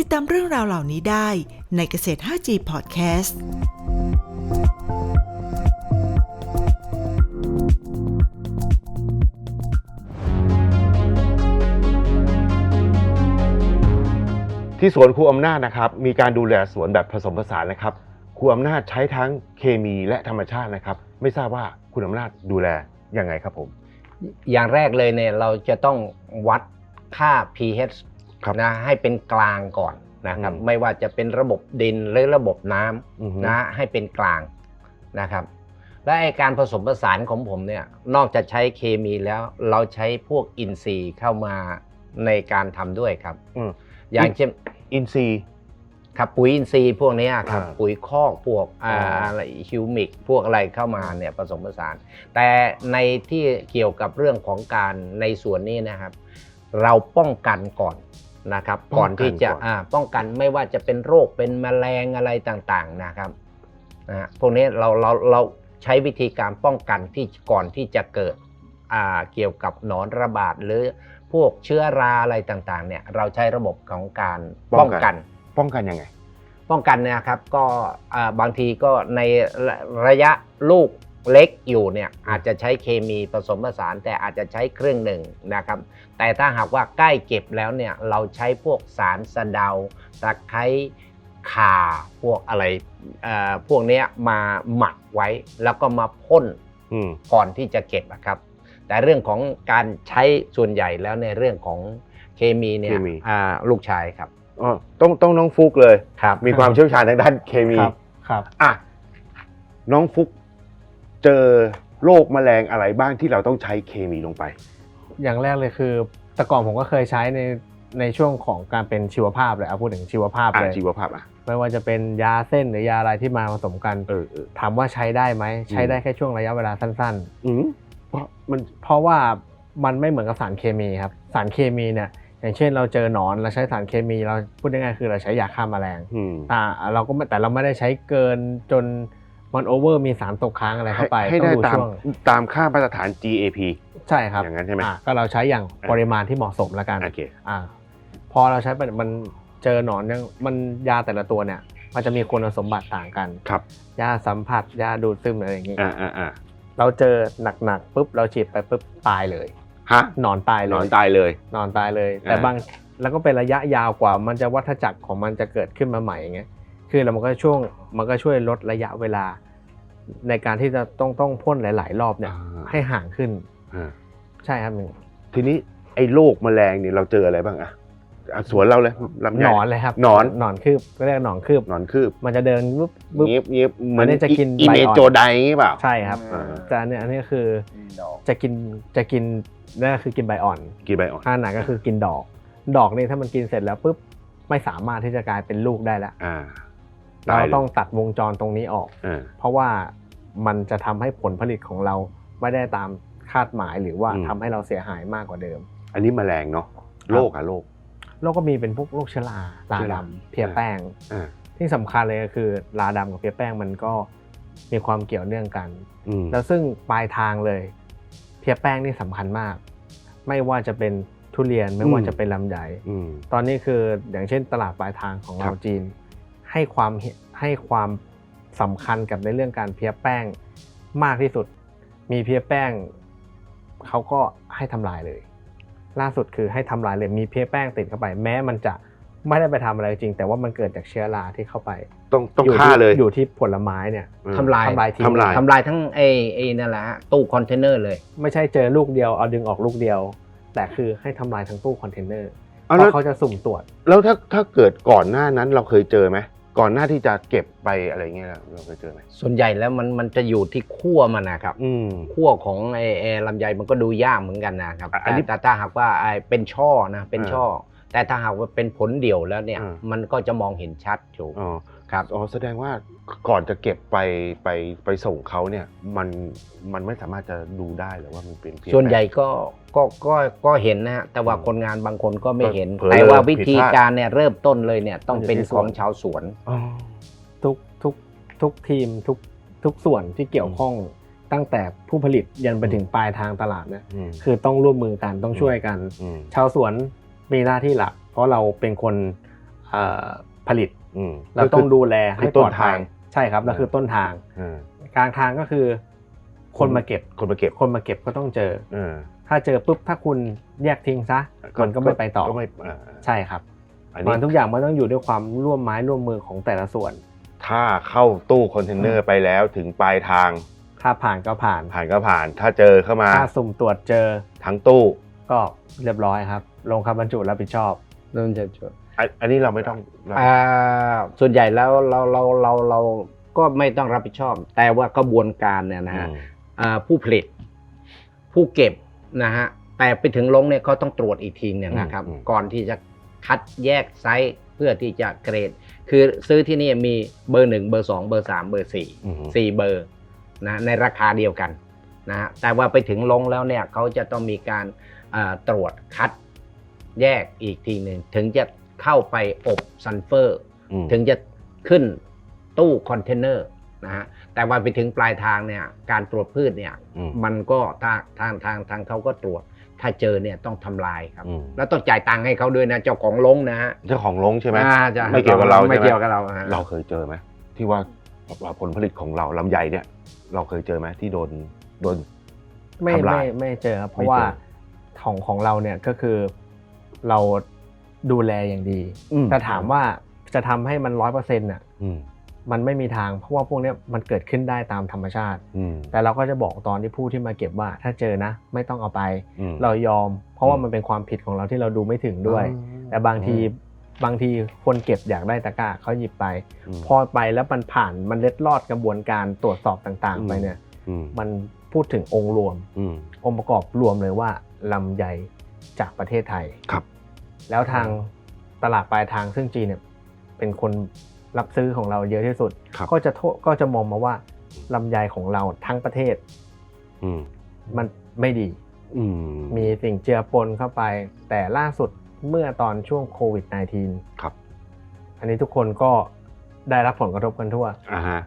ติดตามเรื่องราวเหล่านี้ได้ในเกษตร 5G Podcast ที่สวนครูอำนาจนะครับ มีการดูแลสวนแบบผสมผสานนะครับ ครูอำนาจใช้ทั้งเคมีและธรรมชาตินะครับ ไม่ทราบว่าคุณอำนาจดูแลยังไงครับผม อย่างแรกเลยเนี่ยเราจะต้องวัดค่า pH ครับ นะให้เป็นกลางก่อนนะครับอืมไม่ว่าจะเป็นระบบดินหรือระบบน้อือฮึำนะให้เป็นกลางนะครับ และไอการผสมผสานของผมเนี่ยนอกจากใช้เคมีแล้วเราใช้พวกอินทรีย์เข้ามาในการทำด้วยครับอืมอย่างเช่นอินซีย์ครับปุ๋ยอินทรีย์พวกเนี้ยครับอ่าปุ๋ยคอกพวกอ่าอ๋อออะไรฮิวมิกพวกอะไรเข้ามาเนี่ยผสมผสาน แต่ในที่เกี่ยวกับเรื่องของการในส่วนนี้นะครับ เราป้องกันก่อน นะครับ ก่อนที่จะอ่าป้องกันไม่ว่าจะเป็นโรคเป็นแมลงอะไรต่างๆนะครับนะฮะพวกนี้เราเราเราใช้วิธีการป้องกันที่ก่อนที่จะเกิดอ่าเกี่ยวกับหนอนระบาดหรือพวกเชื้อราอะไรต่างๆเนี่ยเราใช้ระบบของการป้องกัน ป้องกันยังไง ป้องกันเนยนะครับก็อ่าบางทีก็ในระระยะลูก เล็กอยู่เนี่ยอาจจะใช้เคมีผสมผสานแต่อาจจะใช้เครื่องหนึ่งนะครับ แต่ถ้าหากว่าใกล้เก็บแล้วเนี่ยเราใช้พวกสารสะเดาตะไคร้ข่าพวกอะไรเอ่อพวกเนี้ยมาหมักไว้แล้วก็มาพ่นอืมก่อนที่จะเก็บอะครับ แต่เรื่องของการใช้ส่วนใหญ่แล้วในเรื่องของเคมีเนี่ยเคมีอ่าลูกชายครับอ๋อต้องต้องน้องฟุกเลยครับมีความเชี่ยวชาญทางด้านเคมีครับครับอะน้องฟุก เจอโรคแมลงอะไรบ้างที่เราต้องใช้เคมีลงไป อย่างแรกเลยคือแต่ก่อนผมก็เคยใช้ในในช่วงของการเป็นชีวภาพเลยเอาพูดถึงชีวภาพอะเลยชีวภาพอะ ไม่ว่าจะเป็นยาเส้นหรือยาอะไรที่มาผสมกันเออเออถามว่าใช้ได้ไหมใช้ได้แค่ช่วงระยะเวลาสั้นอืมเพราะมันๆเพราะว่ามันไม่เหมือนกับสารเคมีครับ สารเคมีเนี่ยอย่างเช่นเราเจอหนอนเราใช้สารเคมีเราพูดง่ายๆคือเราใช้ยาฆ่าแมลงอืมแต่เราก็ไม่แต่เราไม่ได้ใช้เกินจน มันโอเวอร์มีสารตกค้างอะไรเข้าไปให้ต้อได้งดูตามช่วงตามค่ามาตรฐาน GAP ใช่ครับอย่างนั้นใช่ไหมอะก็เราใช้อย่างปริมาณที่เหมาะสมแล้วกันโอเคอ่าพอเราใช้ไปมันเจอหนอนยังมันยาแต่ละตัวเนี่ย มันจะมีคุณสมบัติต่างกันครับยาสัมผัสยาดูดซึมอะไรอย่างงี้อ่าอ่าอ่าเราเจอหนักๆปุ๊บเราฉีดไปปุ๊บตายเลยฮะหนอนตายหเลนอนยตายเลยหนอนตายเลย แต่อ่าบางแล้วก็เป็นระยะยาวกว่ามันจะวัฏจักรของมันจะเกิดขึ้นมาใหม่อย่างเงี้ย คือแล้วมันก็ช่วงมันก็ช่วยลดระยะเวลา ในการที่จะต้องต้องพ่นหลาย ๆ รอบเนี่ยอ่าให้ห่างขึ้นอ่าใช่ครับหนึ่งทีนี้ไอ้โรคแมลงเนี่ยเราเจออะไรบ้างอะอะสวนเราเลยลำไยหนอนเลยครับหนอนหนอนคืบก็เรียกหนอนคืบหนอนคืบ มันจะเดินปุ๊บปุ๊บเงียบเงียบเหมือนอันนี้จะกินอีใบเมอ่อนโจไดอย่างงี้เปล่าใช่ครับอ่าแต่อันเนี้ยอันนี้ก็คือจะกินจะกินนั่นก็คือกินใบอ่อนกินใบอ่อนถ้าหนักก็คือกินดอก ดอกนี่ถ้ามันกินเสร็จแล้วปุ๊บไม่สามารถที่จะกลายเป็นลูกได้แล้วอ่า เราตายเลยต้องตัดวงจรตรงนี้ออกอ่าเพราะว่ามันจะทำให้ผลผลิตของเราไม่ได้ตามคาดหมายหรือว่าอืมทำให้เราเสียหายมากกว่าเดิม อันนี้แมลงเนาะโรคอะโรคโรคก็มีเป็นพวกโรคเชื้อราราเชื้อราดำเพลียแป้งอ่าที่สำคัญเลยก็คือราดำกับเพลียแป้งมันก็มีความเกี่ยวเนื่องกันอืมแล้วซึ่งปลายทางเลย เพียแป้งนี่สำคัญมาก ไม่ว่าจะเป็นทุเรียนไม่ว่าจะเป็นลำไยอืมตอนนี้คืออย่างเช่นตลาดปลายทางของครัเราบจีน ให้ความเห็น ให้ความสำคัญกับในเรื่องการเพียแป้งมากที่สุด มีเพียแป้งเขาก็ให้ทำลายเลย ล่าสุดคือให้ทำลายเลยมีเพียแป้งติดเข้าไป แม้มันจะไม่ได้ไปทำอะไรจริง แต่ว่ามันเกิดจากเชื้อราที่เข้าไปต้องต้องยู่ฆ่าที่เลย อยู่ที่ผลไม้เนี่ยอืม ทำลายทำลายทิ้งทำลาย ทำลายทั้งไอ้ไอ้นั่นแหละฮะตู้คอนเทนเนอร์เลย ไม่ใช่เจอลูกเดียวเอาดึงออกลูกเดียว แต่คือให้ทำลายทั้งตู้คอนเทนเนอร์เพเอาแล้วราะเขาจะสุ่มตรวจ แล้วถ้าถ้าเกิดก่อนหน้านั้นเราเคยเจอไหม ก่อนหน้าที่จะเก็บไปอะไรเงี้ยเราเคยเจอไหมส่วนใหญ่แล้วมันมันจะอยู่ที่ขั้วมันนะครับอืม ขั้วของไอ้ไอ้ลำไยมันก็ดูยากเหมือนกันนะครับอะอันนี้แต่แต่ถ้าหากว่าไอ้เป็นช่อนะเป็นอ่าช่อ แต่ถ้าหากว่าเป็นผลเดี่ยวแล้วเนี่ย อ่ามันก็จะมองเห็นชัดอยู่อ๋อครับ อ๋อแสดงว่าก่อนจะเก็บไปไปไปส่งเขาเนี่ยมันมันไม่สามารถจะดูได้หรือว่ามันเป็นเพียงส่วนใหญ่แก็ก็ก็ก็เห็นนะฮะแต่ว่าคนงานบางคนก็ไม่เห็น เผลอแต่ว่าเลยวิธีผิดพลาดการเนี่ยเริ่มต้นเลยเนี่ยต้องเป็นมันอยู่ที่ของสวนชาวสวน อ๋อ ทุกทุกทุกทีมทุกทุกส่วนที่เกี่ยวข้องตั้งแต่ผู้ผลิตยันไปถึงปลายทางตลาดเนี่ยอืมคือต้องร่วมมือกันต้องช่วยกัน อืม ชาวสวน มีหน้าที่หลัก เพราะเราเป็นคนเอ่อผลิตอืมเราต้องดูแลให้คือปต้ลนอดภัยทางใช่ครับนั่นคือต้นทางอืมกลางทางก็คือ คนมาเก็บคนมาเก็บคนมาเก็บก็ต้องเจอเออถ้าเจอปุ๊บถ้าคุณแยกทิ้งซะมันก็ไม่ไปต่อก็ไม่อ่าใช่ครับอันมันี้นทุกอย่างมันต้องอยู่ด้วยความร่วมไม้ร่วมมือของแต่ละส่วน ถ้าเข้าตู้คอนเทนเนอร์ไปแล้วถึงปลายทาง ถ้าผ่านก็ผ่านผ่านก็ผ่าน ถ้าเจอเข้ามา ถ้าสุ่มตรวจเจอทั้งตู้ก็เรียบร้อยครับ ลงคำบรรจุรับผิดชอบเริ่มจะช่วยอันอันนี้เราไม่ต้องเราอ่าส่วนใหญ่แล้วเราเราเราเราก็ไม่ต้องรับผิดชอบ แต่ว่ากระบวนการเนี่ยนะฮะอืมอ่าผู้ผลิต ผู้เก็บนะฮะแต่ไปถึงลงเนี่ยเขาต้องตรวจอีกทีหนึงนะครับอืมก่อนที่จะคัดแยกไซส์เพื่อที่จะเกรด คือซื้อที่นี่มีเบอร์หนึ่งเบอร์สองเบอร์สามเบอร์สี่อืมสี่เบอร์นะในราคาเดียวกันนะฮะแต่ว่าไปถึงลงแล้วเนี่ยเขาจะต้องมีการเอ่อตรวจคัด แยกอีกทีหนึ่งถึงจะเข้าไปอบซัลเฟอร์อืมถึงจะขึ้นตู้คอนเทนเนอร์นะฮะแต่ว่าไปถึงปลายทางเนี่ยการตรวจพืชเนี่ยอืมมันก็ทางทางทางทางเขาก็ตรวจ ถ้าเจอเนี่ยต้องทำลายครับอืมแล้วต้องจ่ายตังค์ให้เขาด้วยนะเจ้าของลงนะฮะเจ้าของลงใช่ไหมอ่าจะไม่เกี่ยวกับเราใช่ไหมไม่เกี่ยวกับเราฮะเราเคยเจอไหมที่ว่าผลผลิตของเราลำไยเนี่ย เราเคยเจอไหมที่โดนโดนไม่ทำลาไม่ยไม่เจอครับเพไม่ราะว่าเจอของของเราเนี่ยก็คือ เราดูแลอย่างดีอืม แต่ถามว่าจะทำให้มันร้อยเปอร์เซ็นต์น่ะอืมมันไม่มีทางเพราะว่าพวกเนี้ยมันเกิดขึ้นได้ตามธรรมชาติ อืมแต่เราก็จะบอกตอนที่ผู้ที่มาเก็บว่า ถ้าเจอนะ ไม่ต้องเอาไป อืม เรายอม เพราะว่าอืมมันเป็นความผิดของเราที่เราดูไม่ถึงด้วยอ๋อแต่บางทีบางทีคนเก็บอยากได้ตะกร้าเขาหยิบไปอืมพอไปแล้วมันผ่านมันเล็ดลอดกระบวนการตรวจสอบต่างอืมๆไปเนี่ยอืมมันพูดถึงองค์รวม อืม องค์ประกอบรวมเลยว่าลำไยจากประเทศไทยครับ แล้วทางตลาดปลายทางซึ่งจีนเนี่ยเป็นคนรับซื้อของเราเยอะที่สุด ครับก็จะโทษก็จะมองมาว่าลำไยของเราทั้งประเทศอืมมันไม่ดี อืมมีสิ่งเจือปนเข้าไป แต่ล่าสุดเมื่อตอนช่วงโควิด -19 ครับอันนี้ทุกคนก็ได้รับผลกระทบกันทั่วอ่าฮะ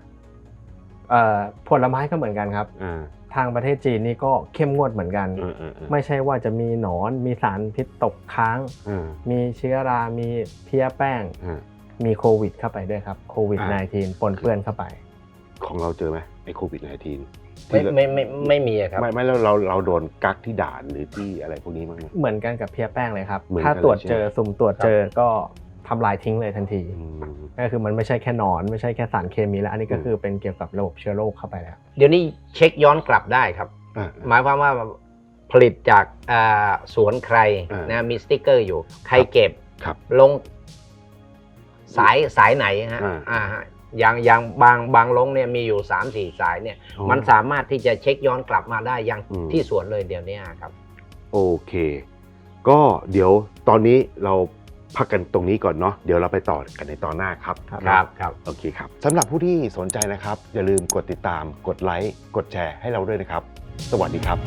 เอ่อผลไม้ก็เหมือนกันครับ อ่า ทางประเทศจีนนี่ก็เข้มงวดเหมือนกันเออเออเออไม่ใช่ว่าจะมีหนอนมีสารพิษตกค้างอ่ามีเชื้อรา มีเพี้ยแป้งอ่ามีโควิดเข้าไปด้วยครับโควิดอ่า -19 ปนเปื้อนเข้าไป ของเราเจอไหมไอ้โควิด -19 ไม่ไม่ไม่ไม่มีอะครับไม่ไม่แล้วเราเราโดนกักที่ด่านหรือที่อะไรพวกนี้มั้างไหมเหมือนกันกับเพี้ยแป้งเลยครับเหมือนกันถ้าตรวจเลยใช่ไหมเจอสุ่มตรวจเจอก็ ทำลายทิ้งเลยทันทีอืมก็คือมันไม่ใช่แค่หนอน ไม่ใช่แค่สารเคมีแล้ว อันนี้ก็อืมคือเป็นเกี่ยวกับระบบเชื้อโรคเข้าไปแล้ว เดี๋ยวนี้เช็คย้อนกลับได้ครับอ่าหมายความว่าผลิตจากอ่าสวนใครอ่านนะมีสติ๊กเกอร์อยู่ ใครเก็บครับลงสายสายไหนฮะอ่าอ่าฮะอย่างอย่างบางบางลงเนี่ยมีอยู่3ามสี่สายเนี่ยอ๋อมันสามารถที่จะเช็คย้อนกลับมาได้ยังอืมที่สวนเลยเดี๋ยวนี้ครับ โอเค ก็เดี๋ยวตอนนี้เรา พักกันตรงนี้ก่อนเนาะเดี๋ยวเราไปต่อกันในตอนหน้าครับครับครับโอเคครับสำหรับผู้ที่สนใจนะครับ อย่าลืมกดติดตามกดไลค์กดแชร์ให้เราด้วยนะครับ สวัสดีครับ